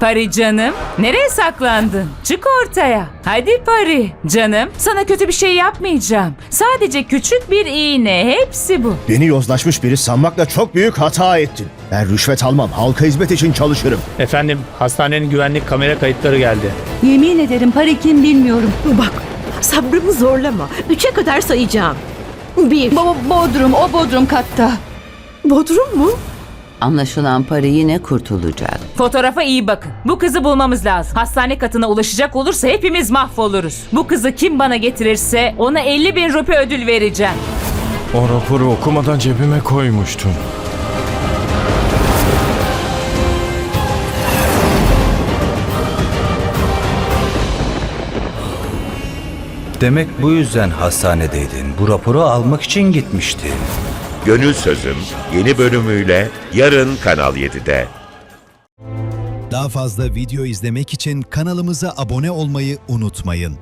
Pari canım, nereye saklandın? Çık ortaya. Hadi Pari. Canım, sana kötü bir şey yapmayacağım. Sadece küçük bir iğne, hepsi bu. Beni yozlaşmış biri sanmakla çok büyük hata ettin. Ben rüşvet almam, halka hizmet için çalışırım. Efendim hastanenin güvenlik kamera kayıtları geldi. Yemin ederim Pari kim bilmiyorum. Bak sabrımı zorlama. Üçe kadar sayacağım. Bir. Bo Bodrum, o Bodrum katta. Bodrum mu? Anlaşılan Pari yine kurtulacak. Fotoğrafa iyi bakın. Bu kızı bulmamız lazım. Hastane katına ulaşacak olursa hepimiz mahvoluruz. Bu kızı kim bana getirirse ona 50 bin rupi ödül vereceğim. O raporu okumadan cebime koymuştum. Demek bu yüzden hastanedeydin. Bu raporu almak için gitmiştin. Gönül Sözüm yeni bölümüyle yarın Kanal 7'de. Daha fazla video izlemek için kanalımıza abone olmayı unutmayın.